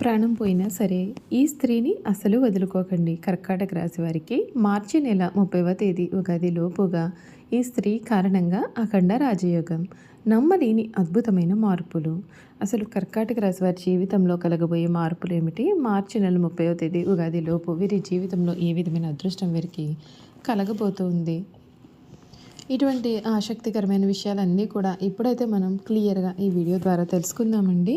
ప్రాణం పోయినా సరే ఈ స్త్రీని అసలు వదులుకోకండి. కర్కాటక రాశి వారికి మార్చి నెల ముప్పైవ తేదీ ఉగాది లోపుగా ఈ స్త్రీ కారణంగా అఖండ రాజయోగం. నమ్మలేని అద్భుతమైన మార్పులు. అసలు కర్కాటక రాశి వారి జీవితంలో కలగబోయే మార్పులు ఏమిటి? మార్చి నెల ముప్పైవ తేదీ ఉగాది లోపు వీరి జీవితంలో ఏ విధమైన అదృష్టం వీరికి కలగబోతుంది? ఇటువంటి ఆసక్తికరమైన విషయాలన్నీ కూడా ఇప్పుడైతే మనం క్లియర్గా ఈ వీడియో ద్వారా తెలుసుకుందామండి.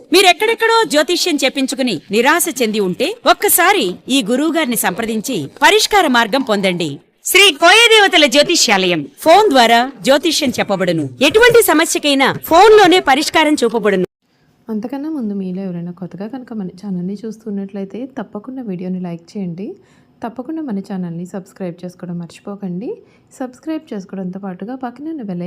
మీరెక్కడెక్కడో జ్యోతిష్యం చెప్పించుకుని నిరాశ చెంది ఉంటే ఒక్కసారి ఈ గురువుగారిని సంప్రదించి పరిష్కార మార్గం పొందండి. శ్రీ కోయదేవతల జ్యోతిష్యాలయం. ఫోన్ ద్వారా జ్యోతిష్యం చెప్పబడును. ఎటువంటి సమస్యకైనా ఫోన్లోనే పరిష్కారం చూపబడును. అంతకన్నా ముందు మీలో ఎవరైనా కొత్తగా కనుక మన ఛానల్ని చూస్తున్నట్లయితే తప్పకుండా వీడియోని లైక్ చేయండి. తప్పకుండా మన ఛానల్ని సబ్స్క్రైబ్ చేసుకోవడం మర్చిపోకండి. సబ్స్క్రైబ్ చేసుకోవడంతో పాటుగా పక్కన ఉన్న బెల్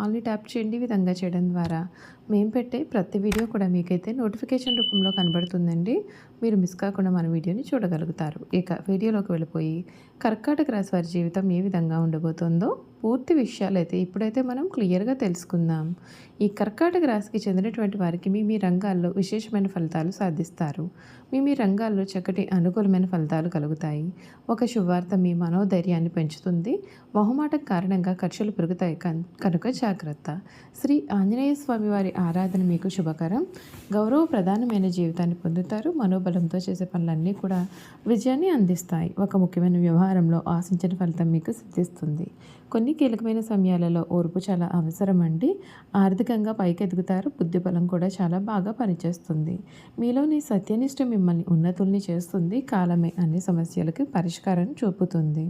ఆల్ని ట్యాప్ చేయండి. విధంగా చేయడం ద్వారా మేము పెట్టే ప్రతి వీడియో కూడా మీకైతే నోటిఫికేషన్ రూపంలో కనబడుతుందండి. మీరు మిస్ కాకుండా మన వీడియోని చూడగలుగుతారు. ఇక వీడియోలోకి వెళ్ళిపోయి కర్కాటక రాశి వారి జీవితం ఏ విధంగా ఉండబోతుందో పూర్తి విషయాలు అయితే ఇప్పుడైతే మనం క్లియర్గా తెలుసుకుందాం. ఈ కర్కాటక రాశికి చెందినటువంటి వారికి మీ మీ రంగాల్లో విశేషమైన ఫలితాలు సాధిస్తారు. మీ మీ రంగాల్లో చక్కటి అనుకూలమైన ఫలితాలు కలుగుతాయి. ఒక శుభవార్త మీ మనోధైర్యాన్ని పెంచుతుంది. మొహమాటం కారణంగా ఖర్చులు పెరుగుతాయి కనుక జాగ్రత్త. శ్రీ ఆంజనేయ స్వామి వారి ఆరాధన మీకు శుభకరం. గౌరవ ప్రధానమైన జీవితాన్ని పొందుతారు. మనోబలంతో చేసే పనులన్నీ కూడా విజయాన్ని అందిస్తాయి. ఒక ముఖ్యమైన వ్యవహారంలో ఆశించిన ఫలితం మీకు సిద్ధిస్తుంది. కొన్ని కీలకమైన సమయాలలో ఓర్పు చాలా అవసరం అండి ఆర్థికంగా పైకెదుగుతారు. బుద్ధి బలం కూడా చాలా బాగా పనిచేస్తుంది. మీలోని సత్యనిష్ట మిమ్మల్ని ఉన్నతుల్ని చేస్తుంది. కాలమే అన్ని సమస్యలకు పరిష్కారం చూపుతుంది.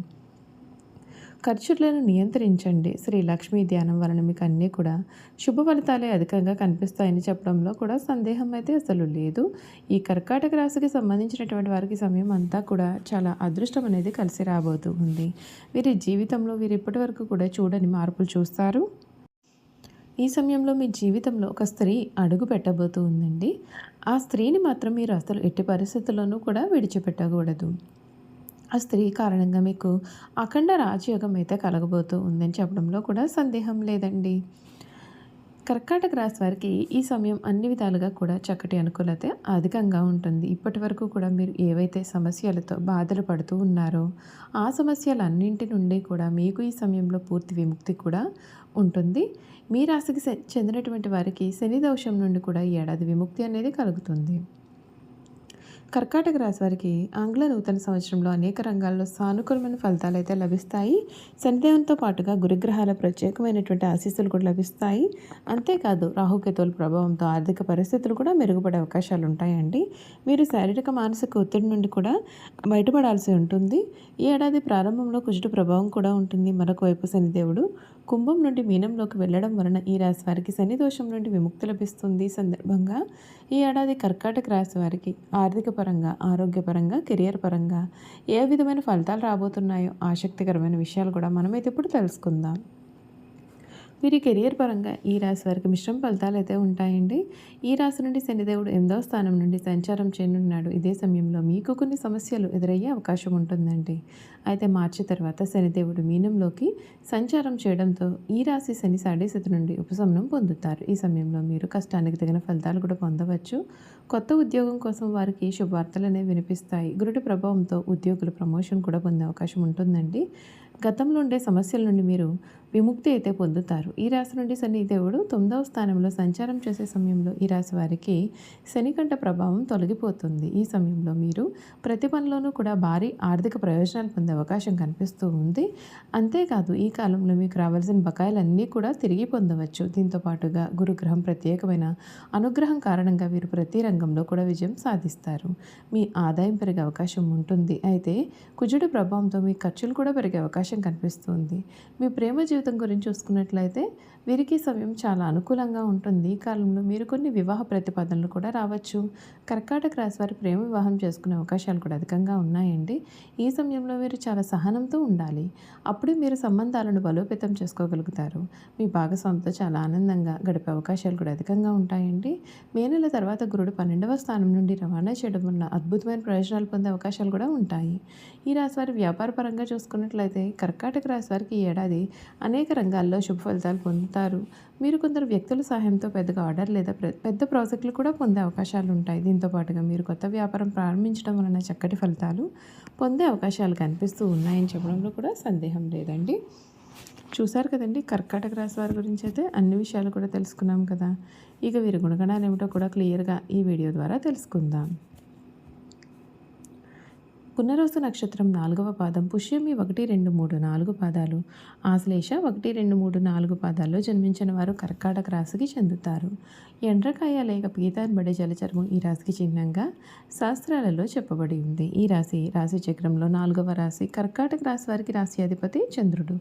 ఖర్చులను నియంత్రించండి. శ్రీ లక్ష్మీ ధ్యానం వలన మీకు అన్నీ కూడా శుభ ఫలితాలే అధికంగా కనిపిస్తాయని చెప్పడంలో కూడా సందేహం అయితే అసలు లేదు. ఈ కర్కాటక రాశికి సంబంధించినటువంటి వారికి సమయం అంతా కూడా చాలా అదృష్టం అనేది కలిసి రాబోతూ ఉంది. వీరి జీవితంలో వీరు ఇప్పటి వరకు కూడా చూడని మార్పులు చూస్తారు. ఈ సమయంలో మీ జీవితంలో ఒక స్త్రీ అడుగు పెట్టబోతూ ఉందండి. ఆ స్త్రీని మాత్రం మీరు అసలు ఎట్టి పరిస్థితుల్లోనూ కూడా విడిచిపెట్టకూడదు. ఆ స్త్రీ కారణంగా మీకు అఖండ రాజయోగం అయితే కలగబోతూ ఉందని చెప్పడంలో కూడా సందేహం లేదండి. కర్కాటక రాశి వారికి ఈ సమయం అన్ని విధాలుగా కూడా చక్కటి అనుకూలత అధికంగా ఉంటుంది. ఇప్పటి వరకు కూడా మీరు ఏవైతే సమస్యలతో బాధలు పడుతూ ఉన్నారో ఆ సమస్యలన్నింటి నుండి కూడా మీకు ఈ సమయంలో పూర్తి విముక్తి కూడా ఉంటుంది. మీ రాశికి చెందినటువంటి వారికి శని దోషం నుండి కూడా ఈ ఏడాది విముక్తి అనేది కలుగుతుంది. కర్కాటక రాశి వారికి ఆంగ్ల నూతన సంవత్సరంలో అనేక రంగాల్లో సానుకూలమైన ఫలితాలు అయితే లభిస్తాయి. శనిదేవంతో పాటుగా గురుగ్రహాల ప్రత్యేకమైనటువంటి ఆశీస్సులు కూడా లభిస్తాయి. అంతేకాదు రాహుకేతువుల ప్రభావంతో ఆర్థిక పరిస్థితులు కూడా మెరుగుపడే అవకాశాలు ఉంటాయండి. మీరు శారీరక మానసిక ఒత్తిడి నుండి కూడా బయటపడాల్సి ఉంటుంది. ఈ ఏడాది ప్రారంభంలో కుజుడు ప్రభావం కూడా ఉంటుంది. మరొక వైపు శనిదేవుడు కుంభం నుండి మీనంలోకి వెళ్ళడం వలన ఈ రాశి వారికి శని దోషం నుండి విముక్తి లభిస్తుంది సందర్భంగా. ఈ ఏడాది కర్కాటక రాశి వారికి ఆర్థిక పరంగా ఆరోగ్యపరంగా కెరియర్ పరంగా ఏ విధమైన ఫలితాలు రాబోతున్నాయో ఆసక్తికరమైన విషయాలు కూడా మనమైతే ఇప్పుడు తెలుసుకుందాం. వీరి కెరియర్ పరంగా ఈ రాశి వారికి మిశ్రమ ఫలితాలు అయితే ఉంటాయండి. ఈ రాశి నుండి శనిదేవుడు ఎనిమిదవ స్థానం నుండి సంచారం చేయనున్నాడు. ఇదే సమయంలో మీకు కొన్ని సమస్యలు ఎదురయ్యే అవకాశం ఉంటుందండి. అయితే మార్చి తర్వాత శనిదేవుడు మీనంలోకి సంచారం చేయడంతో ఈ రాశి శని సాడేశతి నుండి ఉపశమనం పొందుతారు. ఈ సమయంలో మీరు కష్టానికి తగిన ఫలితాలు కూడా పొందవచ్చు. కొత్త ఉద్యోగం కోసం వారికి శుభవార్తలు అనేవి వినిపిస్తాయి. గురుడి ప్రభావంతో ఉద్యోగులు ప్రమోషన్ కూడా పొందే అవకాశం ఉంటుందండి. గతంలో ఉండే సమస్యల నుండి మీరు విముక్తి అయితే పొందుతారు. ఈ రాశి నుండి శని దేవుడు తొమ్మిదవ స్థానంలో సంచారం చేసే సమయంలో ఈ రాశి వారికి శనికంఠ ప్రభావం తొలగిపోతుంది. ఈ సమయంలో మీరు ప్రతి పనిలోనూ కూడా భారీ ఆర్థిక ప్రయోజనాలు పొందే అవకాశం కనిపిస్తూ ఉంది. అంతేకాదు ఈ కాలంలో మీకు రావాల్సిన బకాయిలన్నీ కూడా తిరిగి పొందవచ్చు. దీంతో పాటుగా గురుగ్రహం ప్రత్యేకమైన అనుగ్రహం కారణంగా వీరు ప్రతి రంగంలో కూడా విజయం సాధిస్తారు. మీ ఆదాయం పెరిగే అవకాశం ఉంటుంది. అయితే కుజుడి ప్రభావంతో మీ ఖర్చులు కూడా పెరిగే అవకాశం కనిపిస్తుంది. మీ ప్రేమ జీవితం గురించి చూసుకున్నట్లయితే వీరికి సమయం చాలా అనుకూలంగా ఉంటుంది. ఈ కాలంలో మీరు కొన్ని వివాహ ప్రతిపాదనలు కూడా రావచ్చు. కర్కాటక రాశి వారి ప్రేమ వివాహం చేసుకునే అవకాశాలు కూడా అధికంగా ఉన్నాయండి. ఈ సమయంలో మీరు చాలా సహనంతో ఉండాలి. అప్పుడే మీరు సంబంధాలను బలోపేతం చేసుకోగలుగుతారు. మీ భాగస్వామితో చాలా ఆనందంగా గడిపే అవకాశాలు కూడా అధికంగా ఉంటాయండి. మే నెల తర్వాత గురుడు పన్నెండవ స్థానం నుండి రవాణా చేయడం వల్ల అద్భుతమైన ప్రయోజనాలు పొందే అవకాశాలు కూడా ఉంటాయి. ఈ రాశి వారి వ్యాపార పరంగా చూసుకున్నట్లయితే కర్కాటక రాశి వారికి ఈ ఏడాది అనేక రంగాల్లో శుభ ఫలితాలు పొందుతారు. మీరు కొందరు వ్యక్తుల సహాయంతో పెద్దగా ఆర్డర్ లేదా ప్ర- పెద్ద ప్రాజెక్టులు కూడా పొందే అవకాశాలు ఉంటాయి. దీంతో పాటుగా మీరు కొత్త వ్యాపారం ప్రారంభించడం వలన చక్కటి ఫలితాలు పొందే అవకాశాలు కనిపిస్తూ ఉన్నాయని చెప్పడంలో కూడా సందేహం లేదండి. చూశారు కదండి కర్కాటక రాశి వారి గురించి అయితే అన్ని విషయాలు కూడా తెలుసుకున్నాం కదా. ఇక వీరి గుణగణాలు ఏమిటో కూడా క్లియర్గా ఈ వీడియో ద్వారా తెలుసుకుందాం. పునరోసు నక్షత్రం నాలుగవ పాదం. పుష్యమి ఒకటి రెండు మూడు నాలుగు పాదాలు. ఆశ్లేష ఒకటి రెండు మూడు నాలుగు పాదాల్లో జన్మించిన వారు కర్కాటక రాశికి చెందుతారు. ఎండ్రకాయ లేక పీతాన్బడే జలచర్మం ఈ రాశికి చిహ్నంగా శాస్త్రాలలో చెప్పబడి ఉంది. ఈ రాశి రాశి చక్రంలో నాలుగవ రాశి కర్కాటక రాశి వారికి రాశి అధిపతి చంద్రుడు.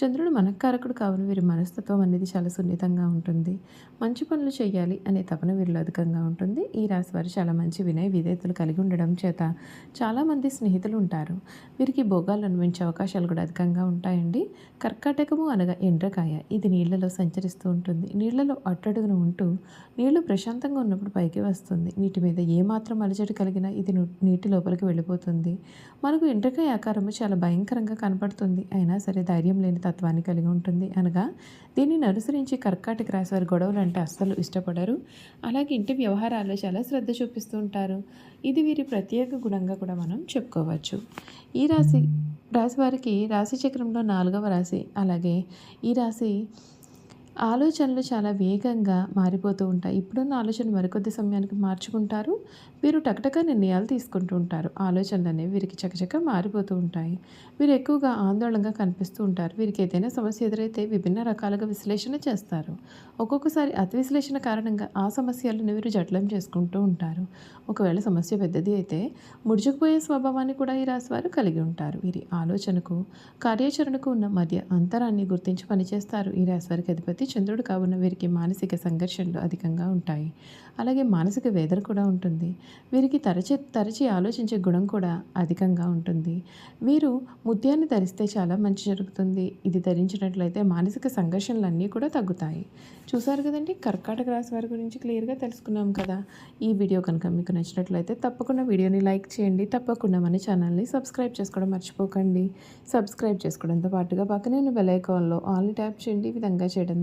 చంద్రుడు మనకారకుడు కావున వీరి మనస్తత్వం అనేది చాలా సున్నితంగా ఉంటుంది. మంచి పనులు చేయాలి అనే తపన వీరిలో అధికంగా ఉంటుంది. ఈ రాశి వారు చాలా మంచి వినయ విధేయతలు కలిగి ఉండడం చేత చాలామంది స్నేహితులు ఉంటారు వీరికి భోగాలు అనుభవించే అవకాశాలు కూడా అధికంగా ఉంటాయండి. కర్కాటకము అనగా ఎండ్రకాయ. ఇది నీళ్ళలో సంచరిస్తూ ఉంటుంది. నీళ్ళలో అట్టడుగున ఉంటూ నీళ్ళు ప్రశాంతంగా ఉన్నప్పుడు పైకి వస్తుంది. నీటి మీద ఏమాత్రం అలజడి కలిగినా ఇది నీటి లోపలికి వెళ్ళిపోతుంది. మనకు ఎండ్రకాయ ఆకారము చాలా భయంకరంగా కనపడుతుంది. అయినా సరే ధైర్యం లేని తత్వాన్ని కలిగి ఉంటుంది. అనగా దీనిని అనుసరించి కర్కాటక రాశి గొడవలు అంటే అస్సలు ఇష్టపడరు. అలాగే ఇంటి వ్యవహారాల్లో చాలా శ్రద్ధ చూపిస్తూ ఉంటారు. ఇది వీరి ప్రత్యేక గుణంగా కూడా మనం చెప్పుకోవచ్చు. ఈ రాశి రాశి వారికి రాశి చక్రంలో నాలుగవ రాశి అలాగే ఈ రాశి ఆలోచనలు చాలా వేగంగా మారిపోతూ ఉంటాయి. ఇప్పుడున్న ఆలోచన మరికొద్ది సమయానికి మార్చుకుంటారు. వీరు టకటక నిర్ణయాలు తీసుకుంటూ ఉంటారు. ఆలోచనలు అనేవి వీరికి చకచక మారిపోతూ ఉంటాయి. వీరు ఎక్కువగా ఆందోళనగా కనిపిస్తూ ఉంటారు. వీరికి ఏదైనా సమస్య ఎదురైతే విభిన్న రకాలుగా విశ్లేషణ చేస్తారు. ఒక్కొక్కసారి అతి విశ్లేషణ కారణంగా ఆ సమస్యలను వీరు జట్లం చేసుకుంటూ ఉంటారు. ఒకవేళ సమస్య పెద్దది అయితే ముడుచుకుపోయే స్వభావాన్ని కూడా ఈ రాశి వారు కలిగి ఉంటారు. వీరి ఆలోచనకు కార్యాచరణకు ఉన్న మధ్య అంతరాన్ని గుర్తించి పనిచేస్తారు. ఈ రాశి వారికి అధిపతి చంద్రుడు కావున వీరికి మానసిక సంఘర్షణలు అధికంగా ఉంటాయి. అలాగే మానసిక వేదన కూడా ఉంటుంది. వీరికి తరచి తరచి ఆలోచించే గుణం కూడా అధికంగా ఉంటుంది. వీరు ముత్యాన్ని ధరిస్తే చాలా మంచి జరుగుతుంది. ఇది ధరించినట్లయితే మానసిక సంఘర్షణలు కూడా తగ్గుతాయి. చూసారు కదండి? కర్కాటక రాశి వారి గురించి క్లియర్గా తెలుసుకున్నాం కదా? ఈ వీడియో కనుక మీకు నచ్చినట్లయితే తప్పకుండా వీడియోని లైక్ చేయండి. తప్పకుండా మన ఛానల్ని సబ్స్క్రైబ్ చేసుకోవడం మర్చిపోకండి. సబ్స్క్రైబ్ చేసుకోవడంతో పాటుగా పక్కనే ఉన్న బెల్ ఐకాన్లో ఆల్ని ట్యాప్ చేయండి. ఈ విధంగా చేయడం